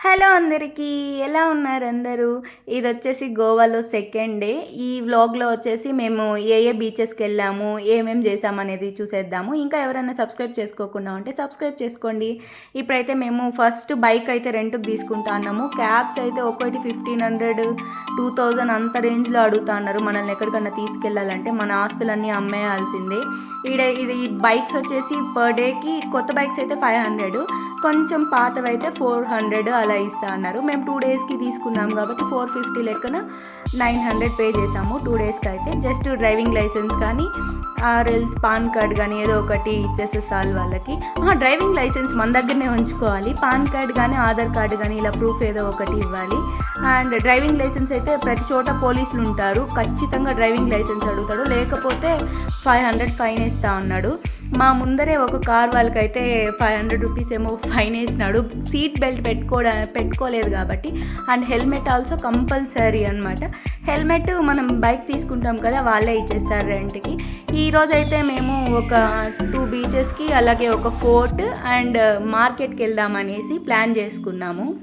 Hello అందరికీ ఎలా ఉన్నారు అందరూ? ఇది వచ్చేసి గోవాలో సెకండ్ డే ఈ వ్లాగ్లో వచ్చేసి మేము ఏ ఏ బీచెస్కి వెళ్ళాము ఏమేం చేసాము అనేది చూసేద్దాము. ఇంకా ఎవరైనా సబ్స్క్రైబ్ చేసుకోకుండా ఉంటే సబ్స్క్రైబ్ చేసుకోండి. ఇప్పుడైతే మేము ఫస్ట్ బైక్ అయితే రెంట్కి తీసుకుంటా అన్నాము క్యాబ్స్ అయితే ఒకటి ఫిఫ్టీన్ హండ్రెడ్ టూ థౌజండ్ అంత రేంజ్లో అడుగుతున్నారు మనల్ని ఎక్కడికన్నా తీసుకెళ్ళాలంటే మన ఆస్తులన్నీ అమ్మేయాల్సిందే. ఈడ ఇది బైక్స్ వచ్చేసి పర్ డేకి కొత్త బైక్స్ అయితే ఫైవ్ హండ్రెడ్ కొంచెం పాతవైతే ఫోర్ హండ్రెడ్ అలా ఇస్తా అన్నారు. మేము టూ డేస్కి తీసుకున్నాం కాబట్టి ఫోర్ ఫిఫ్టీ లెక్కన నైన్ హండ్రెడ్ పే చేసాము టూ డేస్కి అయితే. జస్ట్ డ్రైవింగ్ లైసెన్స్ కానీ ఆర్ఎల్స్ పాన్ కార్డ్ కానీ ఏదో ఒకటి ఇచ్చేస్తే చాలు వాళ్ళకి డ్రైవింగ్ లైసెన్స్ మన దగ్గరనే ఉంచుకోవాలి. పాన్ కార్డ్ కానీ ఆధార్ కార్డ్ కానీ ఇలా ప్రూఫ్ ఏదో ఒకటి ఇవ్వాలి. అండ్ డ్రైవింగ్ లైసెన్స్ అయితే ప్రతి చోట పోలీసులు ఉంటారు. ఖచ్చితంగా డ్రైవింగ్ లైసెన్స్ అడుగుతాడు. లేకపోతే ఫైవ్ హండ్రెడ్ ఫైన్ ఇస్తా ఉన్నాడు మా ముందరే ఒక కార్ వాళ్ళకైతే ఫైవ్ హండ్రెడ్ రూపీస్ ఏమో ఫైన్ వేసినాడు. సీట్ బెల్ట్ పెట్టుకోవడా పెట్టుకోలేదు కాబట్టి. అండ్ హెల్మెట్ ఆల్సో కంపల్సరీ అనమాట హెల్మెట్ మనం బైక్ తీసుకుంటాం కదా వాళ్ళే ఇచ్చేస్తారు రెంట్కి. ఈరోజు అయితే మేము ఒక టూ బీచెస్కి అలాగే ఒక ఫోర్ట్ అండ్ మార్కెట్కి వెళ్దామనేసి ప్లాన్ చేసుకున్నాము.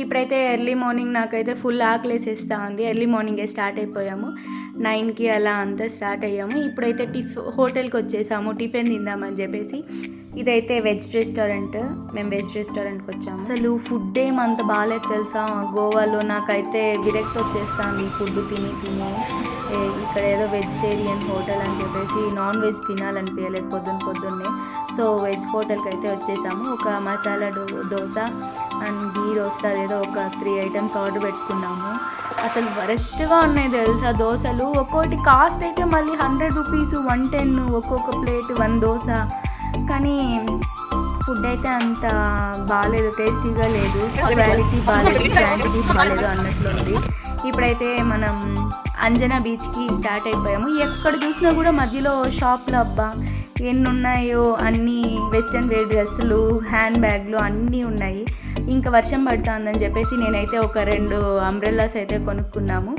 ఇప్పుడైతే ఎర్లీ మార్నింగ్ నాకైతే ఫుల్ ఆకలేసేస్తా ఉంది. ఎర్లీ మార్నింగే స్టార్ట్ అయిపోయాము. నైన్కి అలా అంతా స్టార్ట్ అయ్యాము. ఇప్పుడైతే టిఫ్ హోటల్కి వచ్చేసాము. టిఫిన్ తిందామని చెప్పేసి. ఇదైతే వెజ్ రెస్టారెంట్. మేము వెజ్ రెస్టారెంట్కి వచ్చాము. అసలు ఫుడ్ ఏమంత బాగాలేదు తెలుసా? గోవాలో నాకైతే విరక్తి వచ్చేస్తాను ఈ ఫుడ్ తిని తిని. ఇక్కడ ఏదో వెజిటేరియన్ హోటల్ అని చెప్పేసి నాన్ వెజ్ తినాలనిపించలేదు పొద్దున్న పొద్దున్నే. సో వెజ్ హోటల్కి అయితే వచ్చేసాము. ఒక మసాలా డో దోశ అండ్ గీ రోస్ట్ అదేదో ఒక త్రీ ఐటమ్స్ ఆర్డర్ పెట్టుకున్నాము. అసలు వరెస్ట్గా ఉన్నాయి తెలుసా దోశలు. ఒక్కోటి కాస్ట్ అయితే మళ్ళీ హండ్రెడ్ రూపీస్ వన్ టెన్ ఒక్కొక్క ప్లేట్ వన్ దోశ. కానీ ఫుడ్ అయితే అంత బాగాలేదు టేస్టీగా లేదు. క్వాలిటీ బాగాలేదు క్వాంటిటీ బాగాలేదు అన్నట్లుంది ఇప్పుడైతే మనం అంజనా బీచ్కి స్టార్ట్ అయిపోయాము. ఎక్కడ చూసినా కూడా మధ్యలో షాప్లో అబ్బా! ఎన్ని ఉన్నాయో అన్నీ వెస్ట్రన్ వేర్ డ్రెస్సులు హ్యాండ్ బ్యాగ్లు అన్నీ ఉన్నాయి. ఇంకా వర్షం పడుతుందని చెప్పేసి నేనైతే ఒక రెండు అంబ్రెల్లాస్ అయితే కొనుక్కున్నాము.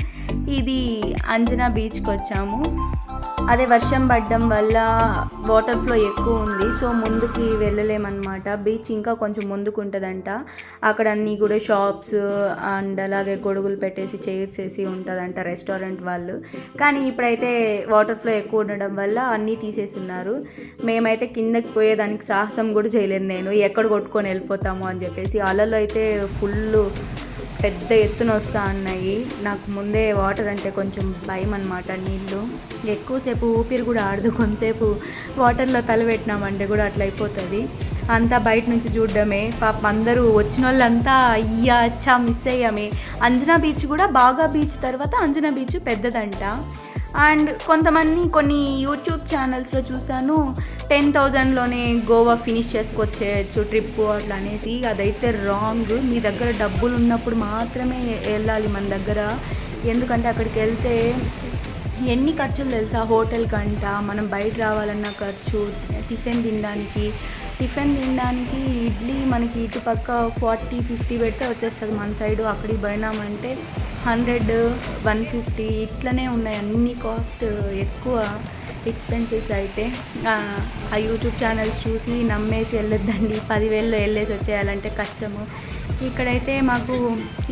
ఇది అంజనా బీచ్కి వచ్చాము అదే వర్షం పడడం వల్ల వాటర్ ఫ్లో ఎక్కువ ఉంది. సో ముందుకి వెళ్ళలేమన్నమాట. బీచ్ ఇంకా కొంచెం ముందుకు ఉంటుందంట అక్కడ అన్నీ కూడా షాప్స్ అండ్ అలాగే గొడుగులు పెట్టేసి చైర్స్ వేసి ఉంటుందంట రెస్టారెంట్ వాళ్ళు. కానీ ఇప్పుడైతే వాటర్ ఫ్లో ఎక్కువ ఉండడం వల్ల అన్నీ తీసేసి ఉన్నారు మేమైతే కిందకి పోయేదానికి సాహసం కూడా చేయలేదు నేను. ఎక్కడ కొట్టుకొని వెళ్ళిపోతాము అని చెప్పేసి. అలలు అయితే ఫుల్ పెద్ద ఎత్తున వస్తూ ఉన్నాయి నాకు ముందే వాటర్ అంటే కొంచెం భయం అనమాట నీళ్ళు. ఎక్కువసేపు ఊపిరి కూడా ఆడదు కొంతసేపు వాటర్లో తలపెట్టినామంటే కూడా అట్లా అయిపోతుంది. అంతా బయట నుంచి చూడడమే. పాపం అందరూ వచ్చిన వాళ్ళంతా అయ్యా అచ్చా మిస్ అయ్యామే. అంజనా బీచ్ కూడా బాగా బీచ్ తర్వాత అంజనా బీచ్ పెద్దదంట. అండ్ కొంతమంది కొన్ని యూట్యూబ్ ఛానల్స్లో చూశాను. టెన్ థౌజండ్లోనే గోవా ఫినిష్ చేసుకొచ్చేయచ్చు ట్రిప్ అట్లా అనేసి. అదైతే రాంగ్. మీ దగ్గర డబ్బులు ఉన్నప్పుడు మాత్రమే వెళ్ళాలి మన దగ్గర. ఎందుకంటే అక్కడికి వెళ్తే ఎన్ని ఖర్చులు తెలుసా? హోటల్ కంట మనం బయట రావాలన్న ఖర్చు టిఫిన్ తినడానికి. టిఫిన్ తినడానికి ఇడ్లీ మనకి ఇటుపక్క ఫార్టీ ఫిఫ్టీ పెడితే వచ్చేస్తుంది మన సైడు. అక్కడికి పోయినామంటే హండ్రెడ్ వన్ ఫిఫ్టీ ఇట్లనే ఉన్నాయి. అన్ని కాస్ట్ ఎక్కువ ఎక్స్పెన్సెస్ అయితే. ఆ యూట్యూబ్ ఛానల్స్ చూసి నమ్మేసి వెళ్ళొద్దండి. పదివేల్లో వెళ్ళేసి వచ్చేయాలంటే కష్టము. ఇక్కడైతే మాకు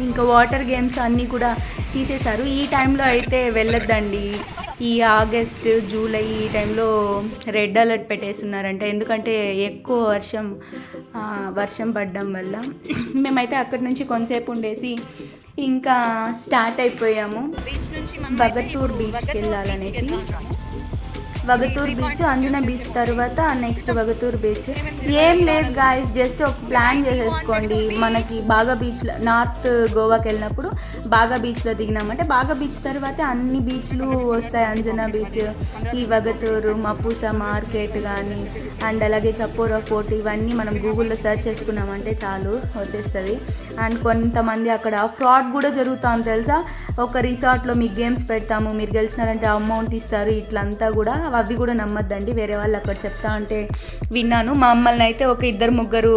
ఇంకా వాటర్ గేమ్స్ అన్నీ కూడా తీసేశారు. ఈ టైంలో అయితే వెళ్ళొద్దండి. ఈ ఆగస్ట్ జూలై ఈ టైంలో రెడ్ అలర్ట్ పెట్టేస్తున్నారంట. ఎందుకంటే ఎక్కువ వర్షం వర్షం పడడం వల్ల. మేమైతే అక్కడి నుంచి కొంతసేపు ఉండేసి ఇంకా స్టార్ట్ అయిపోయాము. బగతూర్ బీచ్కి వెళ్ళాలనేసి. వగతూర్ బీచ్ అంజనా బీచ్ తర్వాత నెక్స్ట్ వగతూర్ బీచ్. ఏం లేదు గాయస్ జస్ట్ ఒక ప్లాన్ చేసేసుకోండి. మనకి బాగా బీచ్లో నార్త్ గోవాకి వెళ్ళినప్పుడు బాగా బీచ్లో దిగినామంటే బాగా బీచ్ తర్వాత అన్ని బీచ్లు వస్తాయి. అంజనా బీచ్ ఈ వగతూరు మపూస మార్కెట్ కానీ అండ్ అలాగే చపోరా ఫోర్ట్ ఇవన్నీ మనం గూగుల్లో సెర్చ్ చేసుకున్నామంటే చాలు వచ్చేస్తుంది. అండ్ కొంతమంది అక్కడ ఫ్రాడ్ కూడా జరుగుతుంది తెలుసా? ఒక రిసార్ట్లో మీకు గేమ్స్ పెడతాము మీరు గెలిచినారంటే అమౌంట్ ఇస్తారు ఇట్లంతా కూడా అవి కూడా నమ్మద్దండి. వేరే వాళ్ళు అక్కడ చెప్తా ఉంటే విన్నాను. మమ్మల్ని అయితే ఒక ఇద్దరు ముగ్గురు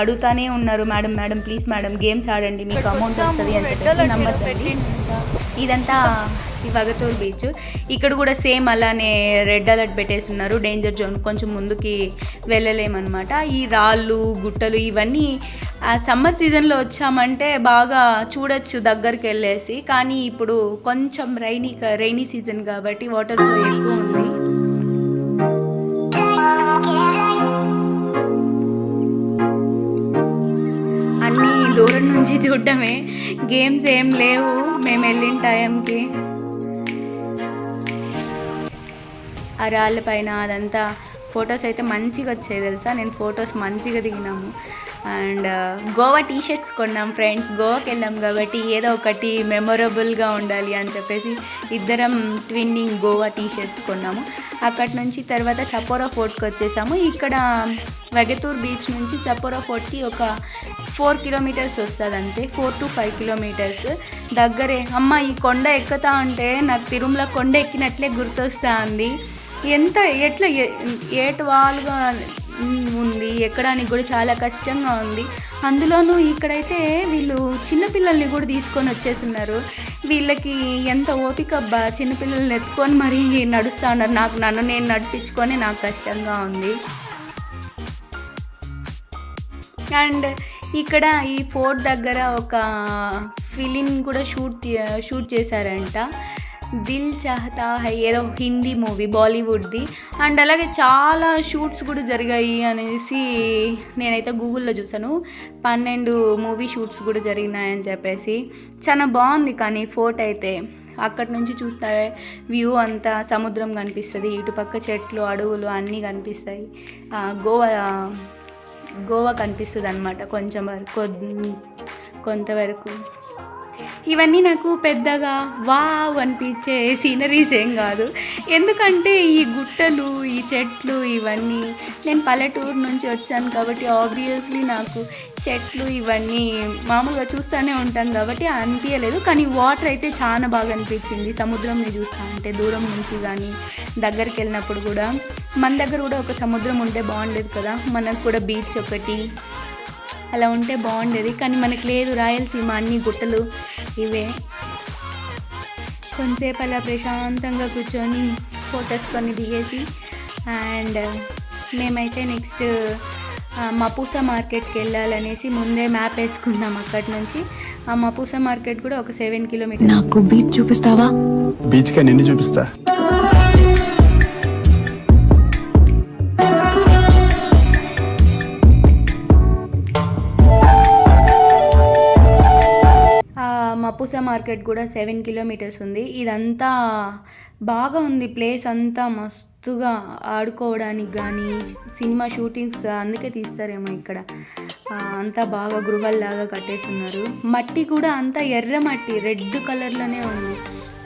అడుగుతానే ఉన్నారు. Madam madam please madam games ఆడండి. మీకు అమౌంట్ వస్తుంది అని చెప్పేసి నమ్మద్దండి. ఇదంతా ఈ వగతూరు బీచ్. ఇక్కడ కూడా సేమ్ అలానే రెడ్ అలర్ట్ పెట్టేస్తున్నారు. డేంజర్ జోన్ కొంచెం ముందుకి వెళ్ళలేమన్నమాట. ఈ రాళ్ళు గుట్టలు ఇవన్నీ ఆ సమ్మర్ సీజన్లో వచ్చామంటే బాగా చూడొచ్చు దగ్గరికి వెళ్ళేసి. కానీ ఇప్పుడు కొంచెం రైనీ రైనీ సీజన్ కాబట్టి వాటర్ ఎక్కువ ఉంది. నుంచి చూడడమే. గేమ్స్ ఏం లేవు. మేము వెళ్ళిన టైంకి ఆ రాళ్ళ పైన అదంతా ఫొటోస్ అయితే మంచిగా వచ్చాయి తెలుసా? నేను ఫొటోస్ మంచిగా దిగినాము. అండ్ గోవా టీ షర్ట్స్ కొన్నాం ఫ్రెండ్స్. గోవాకి వెళ్ళాం కాబట్టి ఏదో ఒకటి మెమొరబుల్గా ఉండాలి అని చెప్పేసి ఇద్దరం ట్విన్నింగ్ గోవా టీ షర్ట్స్ కొన్నాము. అక్కడి నుంచి తర్వాత చపోరా ఫోర్ట్కి వచ్చేసాము. ఇక్కడ వెగతూర్ బీచ్ నుంచి చపోరా ఫోర్ట్కి ఒక ఫోర్ కిలోమీటర్స్ వస్తుంది అంతే. Four to five kilometers. దగ్గరే అమ్మ ఈ కొండ ఎక్కుతా ఉంటే నాకు తిరుమల కొండ ఎక్కినట్లే గుర్తొస్తా ఉంది ఎంత ఎట్లా ఏ- ఏటు ఉంది. ఎక్కడానికి కూడా చాలా కష్టంగా ఉంది. అందులోనూ ఇక్కడైతే వీళ్ళు చిన్నపిల్లల్ని కూడా తీసుకొని వచ్చేస్తున్నారు. వీళ్ళకి ఎంత ఓపిక అబ్బా చిన్నపిల్లల్ని ఎత్తుకొని మరీ నడుస్తూ ఉన్నారు. నాకు నన్ను నేను నడిపించుకొని నాకు కష్టంగా ఉంది. అండ్ ఇక్కడ ఈ ఫోర్ట్ దగ్గర ఒక ఫిలిం కూడా షూట్ షూట్ చేశారంట. దిల్ చాహతా హై ఏదో హిందీ మూవీ బాలీవుడ్ది అండ్ అలాగే చాలా షూట్స్ కూడా జరిగాయి అనేసి నేనైతే గూగుల్లో చూసాను పన్నెండు మూవీ షూట్స్ కూడా జరిగినాయని చెప్పేసి. చాలా బాగుంది కానీ ఫోటో అయితే. అక్కడి నుంచి చూస్తే వ్యూ అంతా సముద్రం కనిపిస్తుంది. ఇటుపక్క చెట్లు అడవులు అన్నీ కనిపిస్తాయి. గోవా గోవా కనిపిస్తుంది అనమాట కొంచెం వరకు కొంతవరకు. ఇవన్నీ నాకు పెద్దగా వావ్ అనిపించే సీనరీస్ ఏం కాదు. ఎందుకంటే ఈ గుట్టలు ఈ చెట్లు ఇవన్నీ నేను పల్లెటూరు నుంచి వచ్చాను కాబట్టి ఆబ్వియస్లీ నాకు చెట్లు ఇవన్నీ మామూలుగా చూస్తూనే ఉంటాను కాబట్టి అనిపించలేదు కానీ వాటర్ అయితే చాలా బాగా అనిపించింది. సముద్రంని చూస్తా ఉంటే దూరం నుంచి కానీ దగ్గరికి వెళ్ళినప్పుడు కూడా. మన దగ్గర కూడా ఒక సముద్రం ఉంటే బాగుండేది కదా. మనకు కూడా బీచ్ ఒకటి అలా ఉంటే బాగుండేది. కానీ మనకి లేదు రాయలసీమ అన్ని గుట్టలు. ఇవే. కొంతసేపు అలా ప్రశాంతంగా కూర్చొని ఫొటోస్ కొన్ని దిగేసి అండ్ మేమైతే నెక్స్ట్ మపూసా మార్కెట్కి వెళ్ళాలనేసి ముందే మ్యాప్ వేసుకున్నాం అక్కడి నుంచి. ఆ మపూసా మార్కెట్ కూడా ఒక సెవెన్ కిలోమీటర్ నాకు బీచ్ చూపిస్తావా? బీచ్కి నిన్ను చూపిస్తా. మపూసా మార్కెట్ కూడా సెవెన్ కిలోమీటర్స్ ఉంది. ఇదంతా బాగా ఉంది ప్లేస్ అంతా మస్తుగా ఆడుకోవడానికి కానీ సినిమా షూటింగ్స్ అందుకే తీస్తారేమో ఇక్కడ. అంతా బాగా గృహల్లాగా కట్టేస్తున్నారు. మట్టి కూడా అంతా ఎర్ర మట్టి రెడ్ కలర్లోనే ఉంది.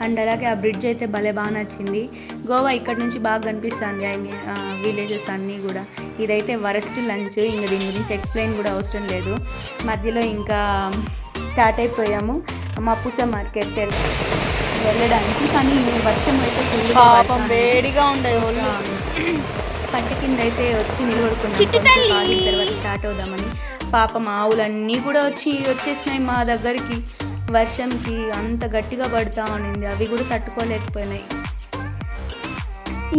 అండ్ అలాగే ఆ బ్రిడ్జ్ అయితే భలే బాగా నచ్చింది. గోవా ఇక్కడ నుంచి బాగా కనిపిస్తుంది. ఐ మీన్ విలేజెస్ అన్నీ కూడా. ఇదైతే వరస్ట్ లంచ్. ఇంకా దీని గురించి ఎక్స్ప్లెయిన్ కూడా అవసరం లేదు. మధ్యలో ఇంకా స్టార్ట్ అయిపోయాము. మప్పుస మార్కెట్ వెళ్ళడానికి కానీ వర్షం అయితే పాపం. వేడిగా ఉండే ఒళ్ళు. పంట కింద అయితే వచ్చి నిలబడుకున్నాం. తర్వాత స్టార్ట్ అవుదామని. పాపం ఆవులన్నీ కూడా వచ్చి వచ్చేసినాయి మా దగ్గరికి. వర్షంకి అంత గట్టిగా పడుతూ ఉండింది. అవి కూడా తట్టుకోలేకపోయినాయి.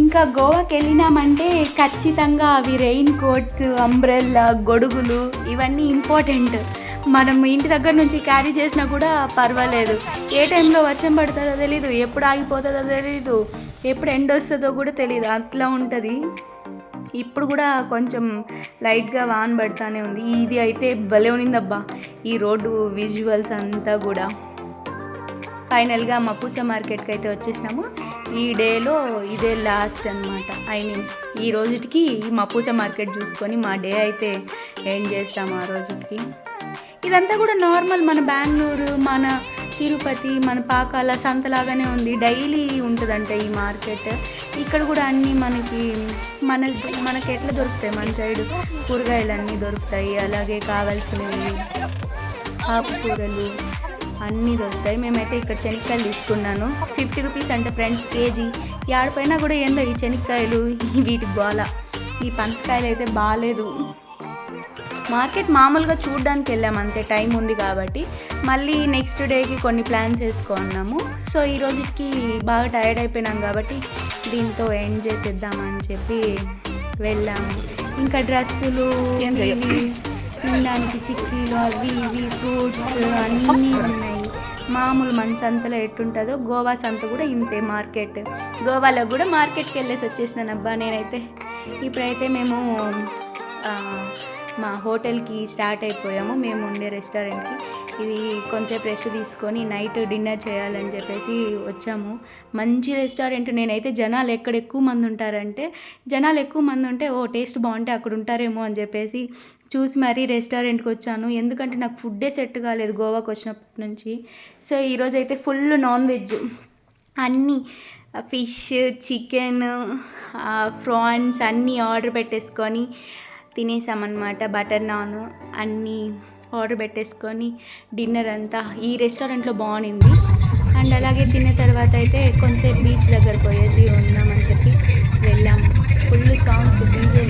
ఇంకా గోవాకి వెళ్ళినామంటే ఖచ్చితంగా అవి రెయిన్ కోట్స్ అంబ్రెల్లా గొడుగులు ఇవన్నీ ఇంపార్టెంట్ మనం ఇంటి దగ్గర నుంచి క్యారీ చేసినా కూడా పర్వాలేదు. ఏ టైంలో వర్షం పడుతుందో తెలీదు ఎప్పుడు ఆగిపోతుందో తెలీదు ఎప్పుడు ఎండ వస్తుందో కూడా తెలియదు అట్లా ఉంటుంది. ఇప్పుడు కూడా కొంచెం లైట్గా వాన్ పడుతూనే ఉంది. ఇది అయితే భలే ఉన్నిందబ్బా ఈ రోడ్డు విజువల్స్ అంతా కూడా. ఫైనల్గా మపూస మార్కెట్కి అయితే వచ్చేసినాము. ఈ డేలో ఇదే లాస్ట్ అన్నమాట. ఐ మీన్ ఈ రోజుకి ఈ మపూస మార్కెట్ చూసుకొని మా డే అయితే ఏం చేస్తాము ఆ రోజుకి ఇదంతా కూడా నార్మల్ మన బెంగళూరు మన తిరుపతి మన పాకాల సంతలాగానే ఉంది. డైలీ ఉంటుందంట ఈ మార్కెట్. ఇక్కడ కూడా అన్నీ మనకి మన మనకి ఎట్లా దొరుకుతాయి? మన సైడ్ కూరగాయలు అన్నీ దొరుకుతాయి. అలాగే కావాల్సినవి ఆకుకూరలు అన్నీ దొరుకుతాయి. మేమైతే ఇక్కడ శనక్కాయలు తీసుకున్నాను. ఫిఫ్టీ రూపీస్ అంటే ఫ్రెండ్స్ కేజీ. ఆడిపోయినా కూడా ఏందో ఈ శనక్కాయలు వీటి గోల. ఈ పనసకాయలు అయితే బాగాలేదు మార్కెట్ మామూలుగా చూడడానికి వెళ్ళాము అంతే టైం ఉంది కాబట్టి. మళ్ళీ నెక్స్ట్ డేకి కొన్ని ప్లాన్స్ వేసుకున్నాము. సో ఈ రోజుకి బాగా టైర్డ్ అయిపోయినాం కాబట్టి దీంతో ఎండ్ చేసేద్దామని చెప్పి వెళ్ళాము. ఇంకా డ్రెస్సులు తినడానికి చిక్కీలు అవి ఇవి ఫ్రూట్స్ అన్నీ ఉన్నాయి. మామూలు మన సంతలో ఎట్టుంటుందో గోవా సంత కూడా ఇంతే మార్కెట్. గోవాలో కూడా మార్కెట్కి వెళ్ళేసి వచ్చేసినాను అబ్బా నేనైతే. ఇప్పుడైతే మేము మా హోటల్కి స్టార్ట్ అయిపోయాము. మేము ఉండే రెస్టారెంట్కి. ఇది కొంచెం రెస్ట్ తీసుకొని నైట్ డిన్నర్ చేయాలని చెప్పేసి వచ్చాము. మంచి రెస్టారెంట్. నేనైతే జనాలు ఎక్కడ ఎక్కువ మంది ఉంటారంటే జనాలు ఎక్కువ మంది ఉంటే ఓ టేస్ట్ బాగుంటే అక్కడ ఉంటారేమో అని చెప్పేసి చూసి మరీ రెస్టారెంట్కి వచ్చాను. ఎందుకంటే నాకు ఫుడ్డే సెట్ కాలేదు గోవాకి వచ్చినప్పటి నుంచి. సో ఈరోజు అయితే ఫుల్ నాన్ వెజ్. అన్నీ ఫిష్ చికెన్ ఫ్రాన్స్ అన్నీ ఆర్డర్ పెట్టేసుకొని తినేసామన్నమాట. బటర్ నాన్ అన్నీ ఆర్డర్ పెట్టేసుకొని డిన్నర్ అంతా ఈ రెస్టారెంట్లో బాగుంది అండ్ అలాగే తిన్న తర్వాత అయితే కొంచెం బీచ్ దగ్గర పోయేసి ఉందామని చెప్పి వెళ్ళాము full songs DJ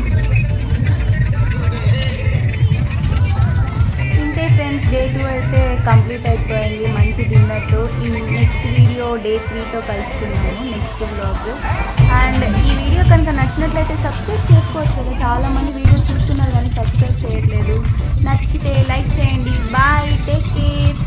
friends day two అయితే కంప్లీట్ అయిపోయింది. మంచి తిన్నట్టు ఈ నెక్స్ట్ వీడియో డే త్రీతో కలుసుకున్నాము నెక్స్ట్ బ్లాగ్. అండ్ ఈ వీడియో కనుక నచ్చినట్లయితే సబ్స్క్రైబ్ చేసుకోవచ్చు కదా. చాలామంది వీడియో చూస్తున్నారు కానీ సబ్స్క్రైబ్ చేయట్లేదు. నచ్చితే లైక్ చేయండి. బాయ్. Take care.